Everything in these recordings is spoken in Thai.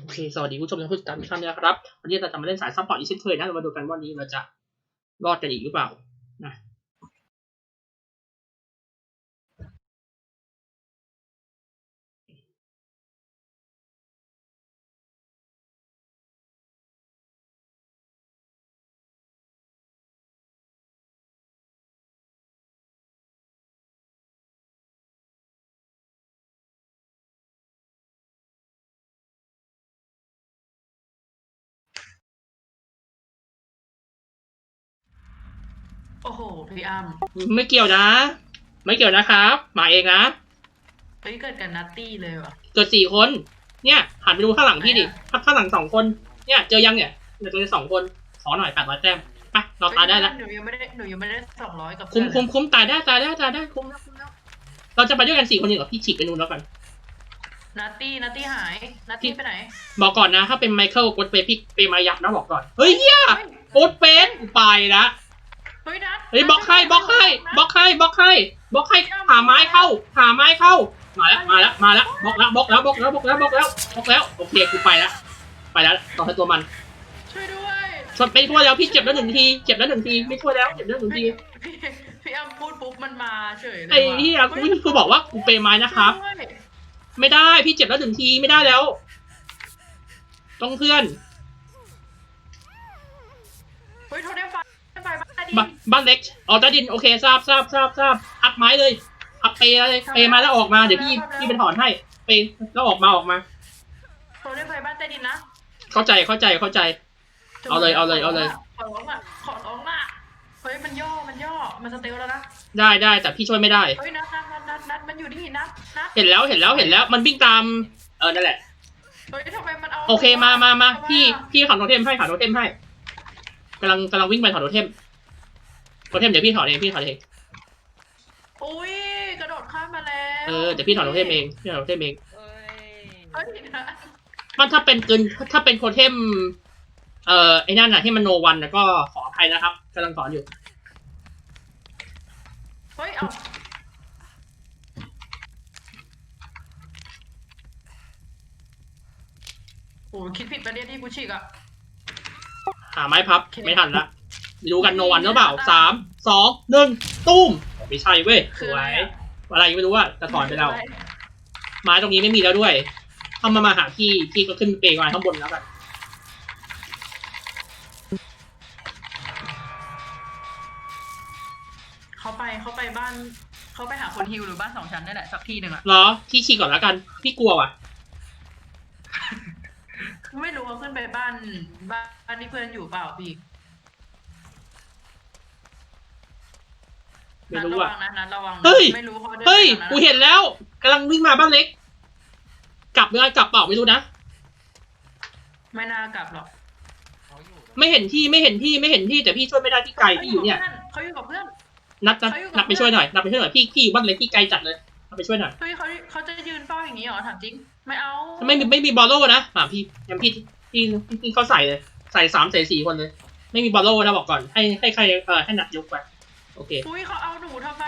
โอเค สวัสดีผู้ชมและผู้ติดตามทุกท่านนะครับ วันนี้เราจะมาเล่นสายซัพพอร์ตอีกเช่นเคยนะ เรามาดูกันว่าวันนี้เราจะรอดกันอีกหรือเปล่า โอ้โห พี่อ้ำไม่เกี่ยวนะ ไม่เกี่ยวนะครับมาเองนะเฮ้ยเกิดกันนัตตี้เลยว่ะ เกิดสี่คน เนี่ยหันไปดูข้างหลังพี่ดิข้างข้างหลังสองคน เนี่ยเจอยังเนี่ยเจอสองคน ขอหน่อยแปดร้อยแต้มไปเราตายได้แล้วหนูยังไม่ได้หนูยังไม่ได้สองร้อยกับคุ้มเพื่คุ้อนมคุ้มตายได้ตายได้ตายได้คุ้มแล้วคุ้มแล้วเราจะไปด้วยกันสี่คนเองเหรอพี่ฉีกไปนู่นแล้วกันนัตตี้นัตตี้หายนัตตี้ไปไหน บอกก่อนนะ ถ้าเป็นไมเคิลกดเปย์พี่เปย์มายักนะบอกก่อน เฮ้ยเฮียเฮ้ยกดเป็นไปละเฮ้ยนัทเฮ้ยบล็อกให้บล็อกให้บล็อกให้บล็อกให้บล็อกให้หาไม้เข้าหาไม้เข้ามาแล้วมาแล้วมาแล้วบล็อกแล้วบล็อกแล้วบล็อกแล้วบล็อกแล้วบล็อกแล้วบล็อกแล้วโอเคกูไปแล้วไปแล้วต่อให้ตัวมันช่วยด้วยชนไปทั่วแล้วพี่เจ็บแล้วหนึ่งทีเจ็บแล้วหนึ่งทีไม่ทั่วแล้วเจ็บแล้วหนึ่งทีพี่พี่อ้ำพูดปุ๊บมันมาเฉยเลยไอ้เหี้ยกูกูบอกว่ากูเปย์ไม้นะครับช่วยด้วยไม่ได้พี่เจ็บแล้วหนึ่งทีไม่ได้แล้ว ต้องเพื่อน บ้านดีบบ้านเล็กอ๋อใต้ดินโอเคทราบทราบทราบทราบพักไม้เลยพักเปย์เลยเปย์มาแล้วออกมาเดี๋ยวพี่พี่ไปถอนให้เปย์แล้วออกมาออกมาโทรได้ไฟบ้านใต้ดินนะเข้าใจเข้าใจเข้าใจ เอาเลยเอาเลยเอาเลย ขอร้องอะขอร้องอะเฮ้ยมันย่อมันย่อมันสเตลแล้วนะได้ได้แต่พี่ช่วยไม่ได้เฮ้ยนัดนัดนัดนัดนัดมันอยู่นี่นัดนัดเห็นแล้วเห็นแล้วเห็นแล้วมันวิ่งตามเออนั่นแหละเฮ้ยทำไมมันเอาโอเคมามามาทำไพี่อะพี่ถอนโทเทมให้ถอนโทเทมให้กำลังกำลังวิ่งไปถอนโทเทม โทเทมเดี๋ยวพี่ถอนเองพี่ถอนเองอุ้ยกระโดดข้ามมาแล้วเออเดี๋ยวพี่ถอนโทเทมเองพี่ถอนโทเทมเองเฮ้ยนัดมันถ้าเป็นเกินถ้าเป็นโทเทมเอ่อไอ้นั่นน่ะที่มันโนวันนะก็ขออภัยนะครับกำลังถอนอยู่เฮ้ยเอาโอ้ยคิดผิดประเด็นที่กูฉีกอะหาไม้พับไม่ทันละ ไปดูกันโนวันหรือเปล่าสามสองหนึ่งตุ้มไม่ใช่เว้ยสวยอะไรไม่รู้ว่าจะถอนไปแล้วไม้ตรงนี้ไม่มีแล้วด้วยถ้ามามาหาพี่พี่ก็ขึ้นเปลงมาข้างบนแล้วกันเขาไปเขาไปบ้านเขาไปหาคนฮิวหรือบ้านสองชั้นนี่แหละสักที่หนึ่งอะเหรอพี่ฉีกก่อนแล้วกันพี่กลัวว่ะไม่รู้เขาขึ้นไปบ้านบ้านที่เพื่อนอยู่เปล่าพี่ ไม่นัดรู้ระอะวังนะนัดระวังนะเฮ้ย ไม่รู้เขาดินเฮ้ย ไปทางกูเห็นแล้วกำลังวิ่งมาบ้านเล็ก กลับเมื่อกลับเปล่าไม่รู้นะ ไม่น่ากลับหรอกไม่เห็นที่ไม่เห็นที่ไม่เห็นที่แต่พี่ช่วยไม่ได้ที่ไกลพี่อยู่เนี่ย เขาอยู่กับเพื่อน นัดนัดเขาอยู่กับ นัดไปช่วยหน่อยนัดไปช่วยหน่อยพี่พี่อยู่บ้านเล็กที่ไกลจัดเลยนัดไปช่วยหน่อยเฮ้ยเขาเขาจะยืนเฝ้าอย่างนี้เหรอถามจริง ไม่เอาไม่มีไม่มีบอลโล่นะอ่าพี่ยังพี่พี่พี่เขาใส่เลย ใส่สามใส่สี่คนเลย ไม่มีบอลโล่นะบอกก่อนให้ให้ใครเออให้นัดยกไป โอเคอุ้ยเขาเอาหนูทำไม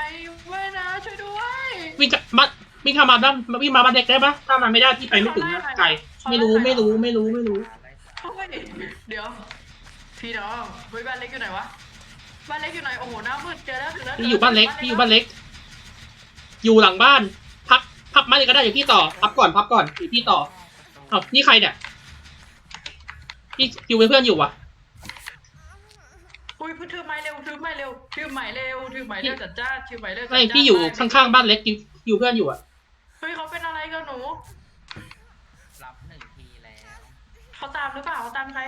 ไม่นะช่วยด้วยวิ่งกลับบ้านวิ่งเข้ามาบ้านวิ่งมาบ้านเล็กได้ปะถ้ามาไม่ได้พี่ไปไม่ถึงนะไกลไม่รู้ไม่รู้ไม่รู้ไม่รู้เฮ้ยเดี๋ยว พี่น้องเฮ้ยบ้านเล็กอยู่ไหนวะบ้านเล็กอยู่ไหนโอ้โหหน้ามืดเจอแล้วเจอแล้วพี่อยู่บ้านเล็กพี่อยู่บ้านเล็ก อยู่หลังบ้านพับพับมาเลยก็ได้เดี๋ยวพี่ต่อพับก่อนพับก่อนเดี๋ยวพี่ต่อเอ้านี่ใครเนี่ยพี่อยู่เป็นเพื่อนอยู่วะอุ้ยพูด ถือไม้เร็วถือไม้เร็วถือไม้เร็วถือไม้เร็วจัดจ้าถือไม้เร็วจัดไม่จ้าพี่อยู่ข้างๆบ้านเล็กอยู่อยู่เพื่อนอยู่อะเฮ้ยเขาเป็นอะไรกับหนูรับหนึ่งทีแล้วเขาตามหรือเปล่าเขาตามใคร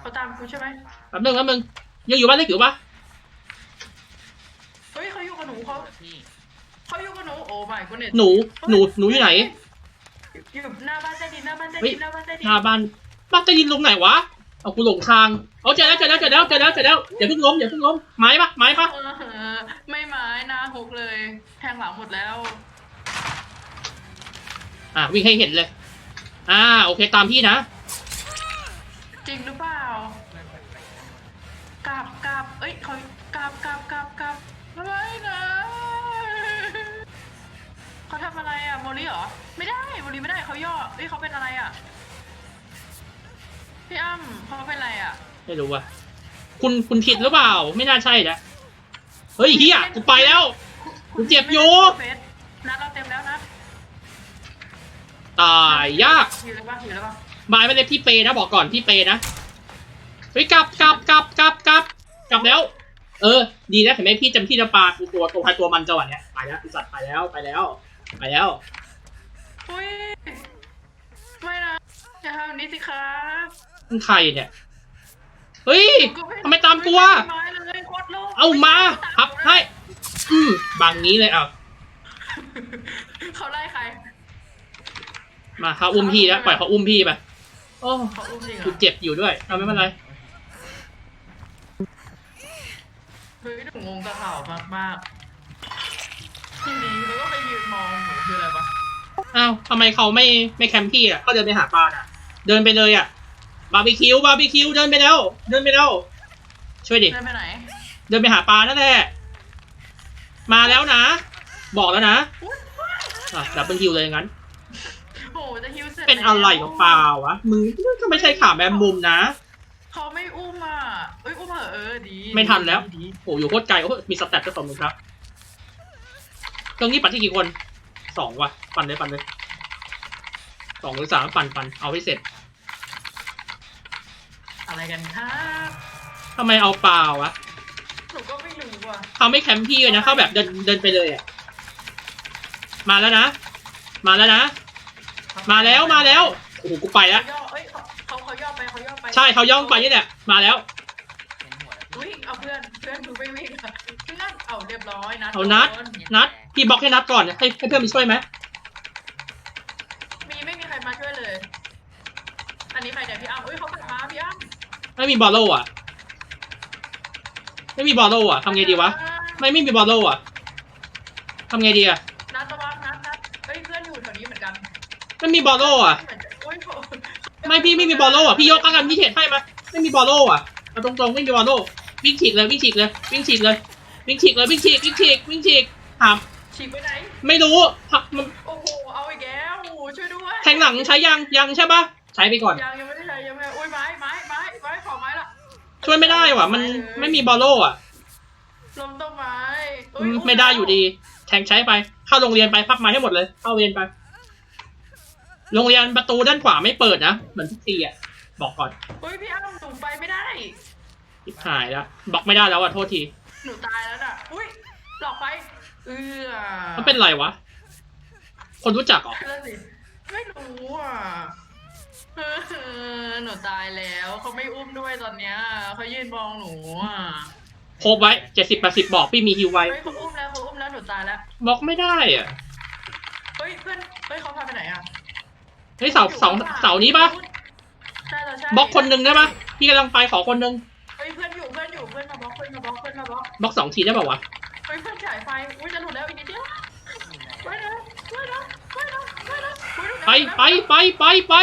เขาตามกูใช่ไหมแป๊บนึงแป๊บนึงยังอยู่บ้านเล็กอยู่ปะเฮ้ยเขาอยู่กับหนูเขาที่เขาอยู่กับหนูโอ้ไม่กูเนี่ยหนูหนูหนูอยู่ไหนอยู่หน้าบ้านใต้ดินหน้าบ้านใต้เฮ้ยดินหน้าบ้านใต้ดินหน้าบ้านบ้านใต้ดินลงไหนวะ เอากูหลงทางเอาเจอแล้วเจอแล้วเจอแล้วเจอแล้วเจอแล้วอย่าเพิ่งล้มอย่าเพิ่งล้มไม้ปะไม้ปะเออไม่ไม้นะฮกเลย แทงหลังหมดแล้ว อะวิ่งให้เห็นเลย อ่าโอเคตามพี่นะจริงหรือเปล่ากลับกลับเอ้ยเขากลับกลับกลับกลับไม่นะเขาทำอะไรอะโมลี่เหรอไม่ได้โมลี่ไม่ได้เขาย่อเอ้ยเขาเป็นอะไรอะ พี่อ้ำเขาเป็นอะไรอะไม่รู้ว่ะ คุณคุณผิดหรือเปล่า ไม่น่าใช่นะ เฮ้ยเฮียกูไปแล้ว กูเจ็บอยู่เฟสนัดเราเต็มแล้วนะตายยาก อยู่เลยปะอยู่เลยปะบายไม่ได้พี่เปนะบอกก่อนพี่เปนะเฮ้ยกลับกลับกลับกลับกลับกลับแล้ว เออ ดีนะเห็นไหมพี่จำที่จะปาคือตัวตัวใครตัวมันจังหวะเนี้ยไปแล้วไอ้สัตว์ไปแล้วไปแล้ว ไปแล้ว อุ้ยไม่นะอย่าทำแบบนี้สิครับ มันใครเนี่ย เฮ้ยทำไมตามตัวไม้เลยโคตรโลกเอามาพับให้ อืมบางนี้เลยอะเขาไล่ใคร มาเขาอุ้มพี่แล้วปล่อยเขาอุ้มพี่ไปโอ้เขาอุ้มจริงเหรกูอเจ็บอยู่ด้วย เอาไม่เป็นไรเฮ้ยหนูงงกับเขามากมากๆทีนี้แล้วก็ไปยืนมองหนูคืออะไรวะอ้าวทำไมเขาไม่ไม่แคมป์พี่อะเขาเดินไปหาปลาอะ เดินไปเลยอะ บาร์บีคิวบาร์บีคิวเดินไปแล้ว เดินไปแล้ว ช่วยดิ เดินไปไหนเดินไปหาปลานั่นแหละ มาแล้วนะ บอกแล้วนะอุ๊ยอะดับเบิลคิวเลยงั้น โอ้โหจะฮิวเสร็จเป็นอะไรของปลาวะ มึงก็ไม่ใช่ขาแมมมุมนะ เขาไม่อุ้มอะเอ้ยอุ้มเหอะเออดีไม่ทันแล้ว ดีโอ้อยู่โคตรไกลโอ้มีสแตทก็สมมึงครับเครื่องนี้ปั่นที่กี่คน สองว่ะ ปั่นเลยปั่นเลยสองหรือสามปั่นปั่นเอาให้เสร็จ อะไรกันครับทำไมเอาเปล่าวะหนูก็ไม่รู้อะเขาไม่แคมป์พี่เลยนะเขาแบบเดินเดินไปเลยอะมาแล้วนะ มาแล้วนะ มาแล้วมาแล้วโอ้โหกูไปแล้ว เขาย่อเอ้ยเขาเขาเขาย่อไปเขาย่อไปใช่เขาย่องไปนี่แหละมาแล้วเป็นหัวแล้วอุ้ยเอาเพื่อนเพื่อนดูไม่วิ่งอะเพื่อนเอาเรียบร้อยนะเอานัดโนัดพี่บล็อกให้นัดก่อนให้ให้เพื่อนมาช่วยไหมมีไม่มีใครมาช่วยเลย อันนี้ใครเนี่ยพี่อ้ำอุ้ยเขากลับมาพี่อ้ำ ไม่มีบอลโลอะไม่มีบอลโลอะทำไงดีวะ ไม่ไม่มีบอลโลอะทำไงดีอะนัดระวังนัดนัดเฮ้ยเพื่อนอยู่แถวนี้เหมือนกันไม่มีบอลโลอะเหมือนจะอุ้ยโหไม่พี่ไม่มีบอลโลอะพี่ยกกันพี่เทรดให้มาไม่มีบอลโลอะเอาตรงๆไม่มีบอลโลวิ่งฉีกเลยวิ่งฉีกเลยวิ่งฉีกเลยวิ่งฉีกเลยวิ่งฉีกวิ่งฉีกวิ่งฉีกถามฉีกไปไหน ไม่รู้พักมันโอ้โหเอาอีกแล้วโอ้โหช่วยด้วยแทงหลังใช้ยังยังใช่ปะใช้ไปก่อนยังยัง ช่วยไม่ได้ว่ะ มันไม่มีบอลโลอะลมต้นไม้อืมไม่ได้อยู่ดี แทงใช้ไป เข้าโรงเรียนไปพักไม้ให้หมดเลย เข้าเรียนไป โรงเรียนประตูด้านขวาไม่เปิดนะ เหมือนทุกทีอะบอกก่อนอุ้ยพี่อ้ำหนูไปไม่ได้ ทิบหายแล้วบล็อกไม่ได้แล้วอะโทษที หนูตายแล้วน่ะ อุ้ยหลอกไป เออมันเป็นไรวะ คนรู้จักเหรอ นั่นสิไม่รู้อะเออ หนูตายแล้วเขาไม่อุ้มด้วยตอนเนี้ยเขายืนมองหนูอะโคบไว้เจ็ดสิบแปดสิบบอกพี่มีฮิวไว้ เฮ้ยเขาอุ้มแล้วเขาอุ้มแล้วหนูตายแล้วบล็อกไม่ได้อะ เฮ้ยเพื่อนเฮ้ยเขาพาไปไหนอะเฮ้ยเสาเสาเสานี้ปะใช่แล้วใช่บล็อกคนหนึ่งได้ปะพี่กำลังไปขอคนหนึ่งเฮ้ยเพื่อนอยู่เพื่อนอยู่เพื่อนมาบล็อกเพื่อนมาบล็อกเพื่อนมาบล็อกบล็อกสองทีได้ป่าวะ เฮ้ยเพื่อนฉายไฟอุ้ยจะหลุดแล้วอีกนิดเดียวไว้นะไว้นะไว้นะไว้นะอุ๊ยหลุดแล้วไปไปไปไปไป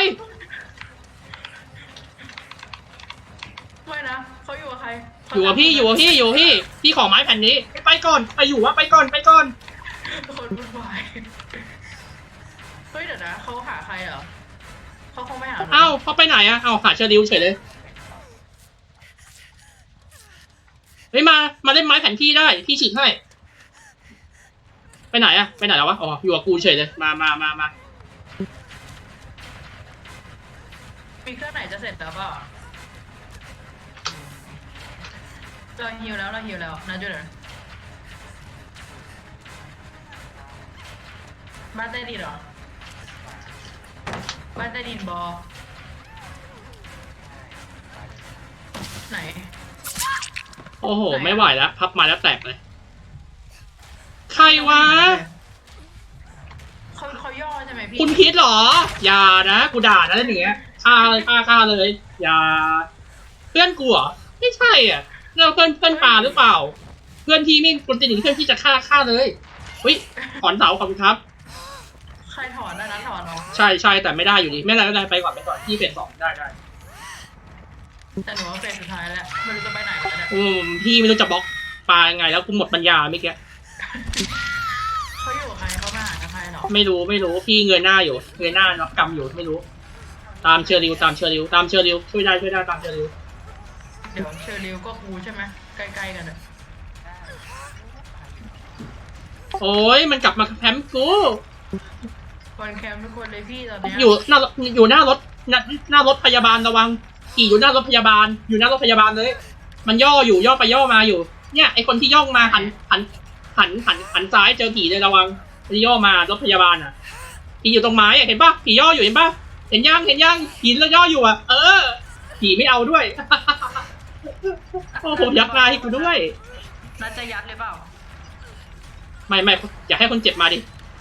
ไว้นะเขาอยู่กับใครอยู่กับพี่อยู่กับพี่อยู่กับพี่พี่ขอไม้แผ่นนี้ไปก่อนไปอยู่วะไปก่อนไปก่อนคนวุ่นวายเฮ้ยเดี๋ยวนะเขาหาใครเหรอเขาคงไม่หาหนูเอ้าเขาไปไหนอะเอ้าหาเชอริวเฉยเลยเฮ้ยมา มาเล่นไม้แผ่นที่ได้ พี่ฉีกให้ ไปไหนอะไปไหนแล้ววะ อ๋อ อยู่กับกูเฉยเลย มามามามามีเครื่องไหนจะเสร็จแล้วเปล่า เราฮิวแล้วเราฮิวแล้วนะจุดเดี๋ยวบ้านใต้ดินเหรอบ้านใต้ดินบอไหน โอ้โหไม่ไหวแล้วพับไมาแล้วแตกเลย ใครวะ เขาเขาย่อใช่ไหมพี่คุณคิดเหรอ อย่านะ กูด่านะเรื่องอย่างเงี้ยฆ่าเลยฆ่าฆ่าเลย อย่า เพื่อนกูเหรอ ไม่ใช่อะ เราเพื่อนเพื่อนปลาหรือเปล่า เพื่อนที่ไม่คนติดอย่างเพื่อนที่จะฆ่าฆ่าเลยอุ้ยถอนเสาขอบคุณครับ ใครถอนได้นะถอนเนาะใช่ใช่แต่ไม่ได้อยู่ดีไม่เป็นไรไม่เป็นไรไปก่อนไปก่อนที่เฟสสองได้ได้แต่หนูว่าเฟสสุดท้ายแล้วไม่รู้จะไปไหนแล้วเนี่ยอืมพี่ไม่รู้จะบล็อกปลายังไงแล้วกูหมดปัญญาเมื่อกี้เขาอยู่กับใครเขามาหากับใครเหรอไม่รู้ไม่รู้พี่เงยหน้าอยู่เงยหน้ารับกรรมอยู่ไม่รู้ ตามเชอริวตามเชอริวตามเชอริวช่วยได้ช่วยได้ตามเชอริวเดี๋ยวเชอริวก็กูใช่ไหมใกล้ๆกันเลยโอ้ยมันกลับมาแคมป์กูวันแคมป์ทุกคนเลยพี่ตอนเนี้ยอยู่หน้ารถอยู่หน้ารถหน้าหน้ารถพยาบาลระวังขี่อยู่หน้ารถพยาบาล อยู่หน้ารถพยาบาลเลย มันย่ออยู่ย่อไปย่อมาอยู่ เนี่ยไอคนที่ย่องมาหันหันหันหันหันซ้ายเจอผีเลยระวังมันย่อมารถพยาบาลอะผีอยู่ตรงไม้อะเห็นปะผีย่ออยู่เห็นปะเห็นยังเห็นยังผีแล้วย่ออยู่อะ เออผีไม่เอาด้วย โอ้โหยักหน้าให้กูด้วย นัดจะยัดเลยเปล่า ไม่ไม่อยากให้คนเจ็บมาดิ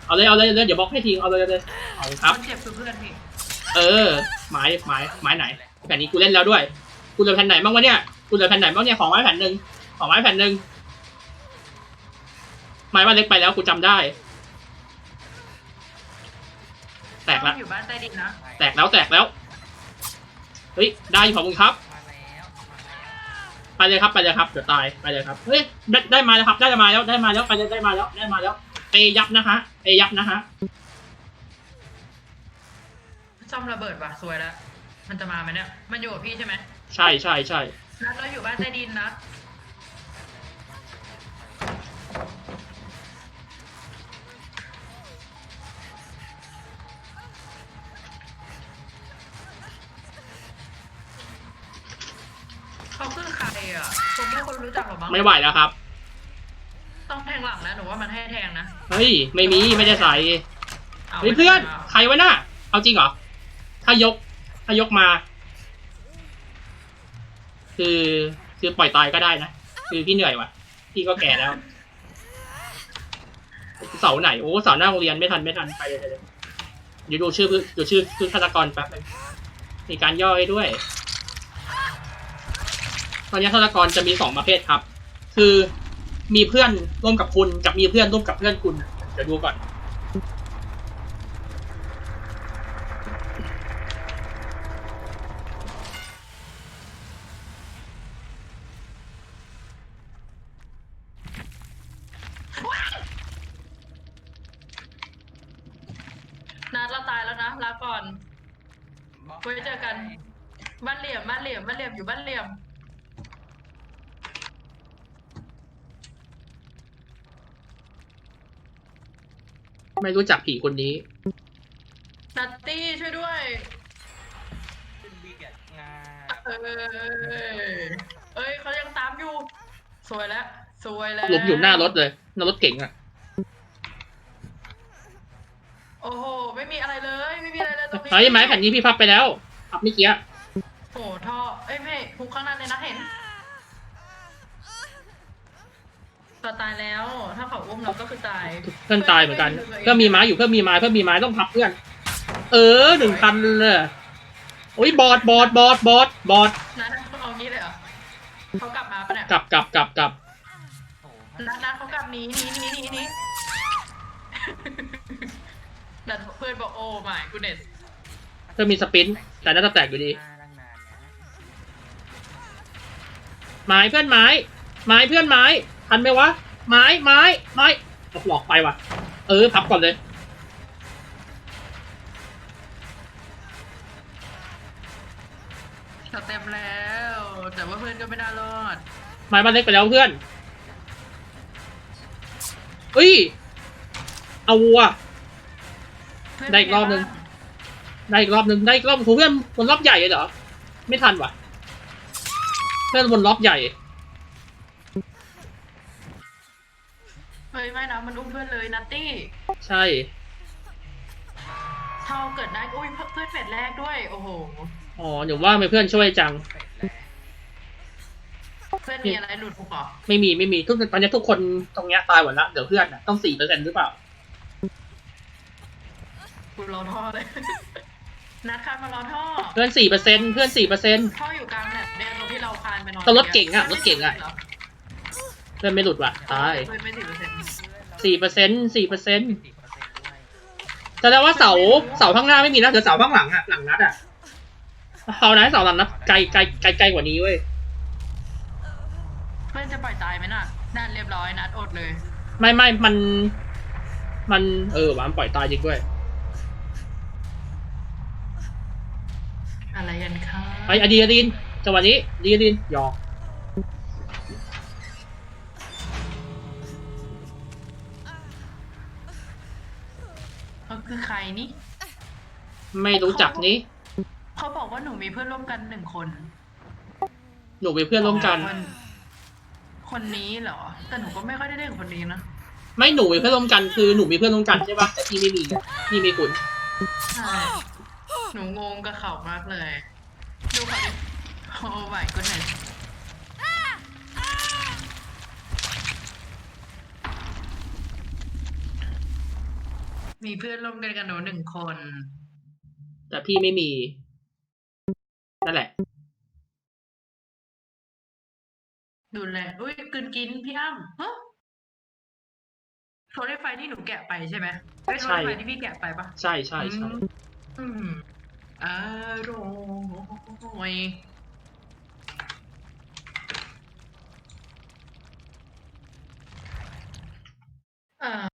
เอาเลยเอาเลยเลยเดี๋ยวบล็อกให้ทีเอาเลยเอาเลยเอาครับ คนเจ็บคือเพื่อนพี่เออไม้ไม้ไม้ไหนแผ่นนี้กูเล่นแล้วด้วย กูเหลือแผ่นไหนบ้างวะเนี่ย กูเหลือแผ่นไหนบ้างเนี่ยของไม้แผ่นหนึ่งของไม้แผ่นหนึ่งไม้ว่าเล็กไปแล้วกูจำได้ แตกละ อยู่บ้านใต้ดินนะแตกแล้วแตกแล้ว เฮ้ย ได้ขอบคุณครับ ไปเลยครับไปเลยครับเดี๋ยวตายไปเลยครับเฮ้ยได้ได้มาแล้วครับได้มาแล้วได้มาแล้วไปเลยได้มาแล้วได้มาแล้วเอยับนะฮะเอยับนะฮะซ่อมระเบิดว่ะสวยแล้วมันจะมาไหมเนี่ยมันอยู่กับพี่ใช่ไหมใช่ใช่ใช่นัดเราอยู่บ้านใต้ดินนะ รู้จักหรอมั้งไม่ไหวแล้วครับ ต้องแทงหลังนะหนูว่ามันให้แทงนะเฮ้ย ไม่มีไม่ได้ใส่าเฮ้ยเพื่อน ใครวะน่ะเอาจริงเหรอ ถ้ายก ถ้ายกมา คือคือปล่อยตายก็ได้นะ คือพี่เหนื่อยว่ะ พี่ก็แก่แล้ว เสาไหน โอ้เสาหน้าโรงเรียนไม่ทันไม่ทันไปเลยไปเลยเดี๋ยวดูชื่อผู้ดูชื่อคือฆาตกรแป๊บนึงมีการย่อให้ด้วย ตอนนี้ฆาตกรจะมีสองประเภทครับ คือมีเพื่อนร่วมกับคุณกับมีเพื่อนร่วมกับเพื่อนคุณเดี๋ยวดูก่อนดเราตายแล้วนะลาก่อน ไว้เจอกัน บ้านเหลี่ยมบ้านเหลี่ยมบ้านเหลี่ยมอยู่บ้านเหลี่ยม ไม่รู้จักผีคนนี้ นัตตี้ช่วยด้วยขึ้นเบียดงาเออเอ้ยเขายังตามอยู่ สวยแล้ว สวยแล้วหลบอยู่หน้ารถเลยหน้ารถเก๋งอะโอ้โห ไม่มีอะไรเลย ไม่มีอะไรเลยตรงนี้ เฮ้ยไม้แผ่นนี้พี่พับไปแล้วพับเมื่อกี้ โอ้โหท่อ เอ้ยไม่ทุกข้างหน้าเลยนะเห็น เราตายแล้ว ถ้าเขาอุ้มเราก็คือตายเพื่อนตายเหมือนกันเพื่อนมีไม้อยู่เพื่อนมีไม้เพื่อนมีไม้ต้องพับเพื่อน เออหนึ่งพันเลยโอ้ยบอดบอดบอดบอดบอดนัดเอางี้เลยเหรอเขากลับมาปะเนี่ยกลับกลับกลับกลับโอ้โหนัดนัดเขากลับหนีหนีหนีหนีหนีนัดเพื่อนบอกโอ้ my goodness เพื่อนมีสปินแต่น่าจะแตกอยู่ดีหน้าตั้งนานนะไม้เพื่อนไม้ไม้เพื่อนไม้ ทันไหมวะ ไม้ไม้ไม้หลอกไปว่ะ เออพับก่อนเลย สเต็มแล้ว แต่ว่าเพื่อนก็ไม่น่ารอด ไม้บ้านเล็กไปแล้วเพื่อนเฮ้ย เอาวัว เพื่นได้อีกรอบนึง ได้อีกรอบหนึ่งได้อีกรอบโหเพื่อนบนรอบใหญ่เลยเหรอ ไม่ทันว่ะ เพื่อนบนรอบใหญ่ เฮ้ยไม่นะมันอุ้มเพื่อนเลยนัตตี้ใช่ เท่าเกิดได้อุ้ยเพื่อนเฟดแรกด้วย โอ้โหอ๋อเดี๋ยวว่าไม่เพื่อนช่วยจังเป็ดแล้วเพื่อนมีอะไรหลุดหุกเหรอไม่มีไม่มีทุกตอนนี้ทุกคนตรงเนี้ยตายหมดละเดี๋ยวเพื่อนน่ะต้องสี่เปอร์เซ็นต์หรือเปล่า กูรอท่อเลย นัดคานมารอท่อ เพื่อนสี่เปอร์เซ็นต์เพื่อนสี่เปอร์เซ็นต์ ท่ออยู่กลางแบบเนี่ยตรงที่เราคานไปนอนแต่รถเก่งอะรถเก่งอะ เพื่อนไม่หลุดว่ะตาย เพื่อนไม่สี่เปอร์เซ็นต์สี่เปอร์เซ็นต์ สี่เปอร์เซ็นต์สี่เปอร์เซ็นต์ด้วยแสดงว่าเสาเสาข้างหน้าไม่มีนะเดี๋ยวเสาข้างหลังอะหลังนัดอะเขานะเสาหลังนัดไกลไกลไกลไกลกว่านี้เว้ยเพื่อนจะปล่อยตายไหมน่ะนัดเรียบร้อยนัดอดเลย ไม่ไม่มัน มันเออวะมันปล่อยตายจริงด้วยอะไรกันคะไออะดรีนาลีนจังหวะนี้อะดรีนาลีนหยอก คือใครนี่ไม่รู้จักนี้เขาบอกว่าหนูมีเพื่อนร่วมกันหนึ่งคน หนูเป็นเพื่อนร่วมกันคนคนนี้เหรอ แต่หนูก็ไม่ค่อยได้เล่นกับคนนี้นะไม่หนูเป็นเพื่อนร่วมกันคือหนูมีเพื่อนร่วมกันใช่ปะแต่พี่ไม่มีพี่ไม่คุณใช่หนูงงกับเขามากเลย ดูเขาดิโอ้ my goodness มีเพื่อนร่วมกันกับหนูหนึ่งคน แต่พี่ไม่มี นั่นแหละ ดูแลอุ้ยกินกินพี่อ้ำฮะโทรไดไฟที่หนูแกะไปใช่ไหมไม่ใช่ไฟที่พี่แกะไปปะใช่ใช่ใช่อืมอร่อยอ่า